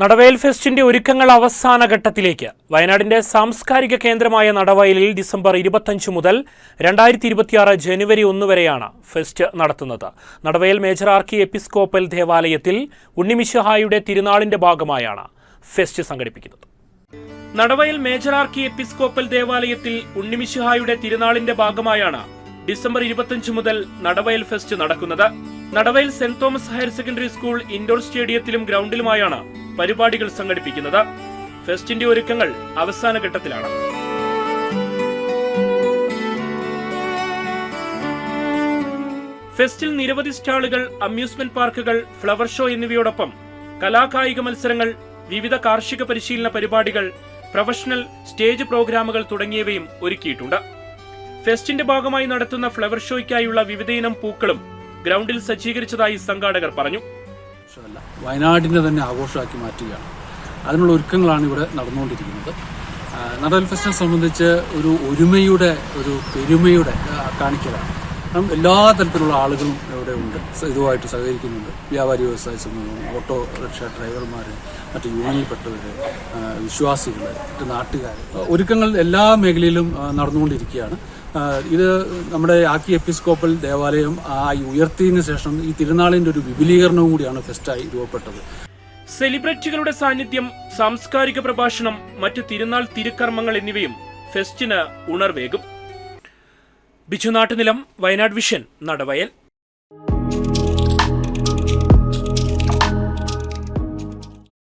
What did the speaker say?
നടവയൽ ഫെസ്റ്റിന്റെ ഒരുക്കങ്ങൾ അവസാന ഘട്ടത്തിലേക്ക്. വയനാടിന്റെ സാംസ്കാരിക കേന്ദ്രമായ നടവയലിൽ ഡിസംബർ ഇരുപത്തഞ്ച് മുതൽ രണ്ടായിരത്തി ഇരുപത്തിയാറ് ജനുവരി ഒന്ന് വരെയാണ് ഫെസ്റ്റ് നടത്തുന്നത്. നടവയൽ മേജർ ആർക്കി എപ്പിസ്കോപ്പൽ ദേവാലയത്തിൽ ഉണ്ണിമിശഹായുടെ തിരുനാളിന്റെ ഭാഗമായാണ് ഫെസ്റ്റ് സംഘടിപ്പിക്കുന്നത്. നടവയൽ മേജർ ആർക്കി എപ്പിസ്കോപ്പൽ ദേവാലയത്തിൽ ഉണ്ണിമിശിഹായുടെ തിരുനാളിന്റെ ഭാഗമായാണ് ഡിസംബർ ഇരുപത്തിയഞ്ച് മുതൽ നടവയൽ ഫെസ്റ്റ് നടക്കുന്നത്. Nadavayal saint Thomas higher secondary school indoor സ്റ്റേഡിയത്തിലും ഗ്രൗണ്ടിലുമായാണ് പരിപാടികൾ സംഘടിപ്പിക്കുന്നത്. ഫെസ്റ്റിന്റെ ഒരുക്കങ്ങൾ അവസാന ഘട്ടത്തിലാണ്. ഫെസ്റ്റിൽ നിരവധി സ്റ്റാളുകൾ അമ്യൂസ്മെന്റ് പാർക്കുകൾ ഫ്ലവർ ഷോ എന്നിവയോടൊപ്പം കലാകായിക മത്സരങ്ങൾ വിവിധ കാർഷിക പരിശീലന പരിപാടികൾ പ്രൊഫഷണൽ സ്റ്റേജ് പ്രോഗ്രാമുകൾ തുടങ്ങിയവയും ഒരുക്കിയിട്ടുണ്ട്. ഫെസ്റ്റിന്റെ ഭാഗമായി നടത്തുന്ന ഫ്ലവർ ഷോയ്ക്കായുള്ള വിവിധയിനം പൂക്കളും ഗ്രൗണ്ടിൽ സജ്ജീകരിച്ചതായി സംഘാടകർ പറഞ്ഞു. വയനാടിനെ തന്നെ ആഘോഷമാക്കി മാറ്റുകയാണ്. അതിനുള്ള ഒരുക്കങ്ങളാണ് ഇവിടെ നടന്നുകൊണ്ടിരിക്കുന്നത്. നടൽ ഫെസ്റ്റിനെ സംബന്ധിച്ച് ഒരു ഒരുമയുടെ ഒരു പെരുമയുടെ കാണിക്കലാണ്. കാരണം എല്ലാ തരത്തിലുള്ള ആളുകളും ഇവിടെ ഉണ്ട്. ഇതുമായിട്ട് സഹകരിക്കുന്നുണ്ട്. വ്യാപാരി വ്യവസായ സമൂഹം ഓട്ടോ റിക്ഷ ഡ്രൈവർമാർ മറ്റ് യൂണിയനിൽപ്പെട്ടവർ വിശ്വാസികൾ മറ്റ് നാട്ടുകാർ ഒരുക്കങ്ങൾ എല്ലാ മേഖലയിലും നടന്നുകൊണ്ടിരിക്കുകയാണ്. ഇത് നമ്മുടെ ആക്കി എപ്പിസ്കോപ്പൽ ദേവാലയം ആ ഉയർത്തിയതിനു ശേഷം ഈ തിരുനാളിന്റെ ഒരു വിപുലീകരണവും കൂടിയാണ് ഫെസ്റ്റായി രൂപപ്പെട്ടത്. സെലിബ്രിറ്റികളുടെ സാന്നിധ്യം സാംസ്കാരിക പ്രഭാഷണം മറ്റ് തിരുനാൾ തിരുക്കർമ്മങ്ങൾ എന്നിവയും ഫെസ്റ്റിന് ഉണർവേകും. ബിജു നാട്ടുനിലം വയനാട് വിഷൻ നടവയൽ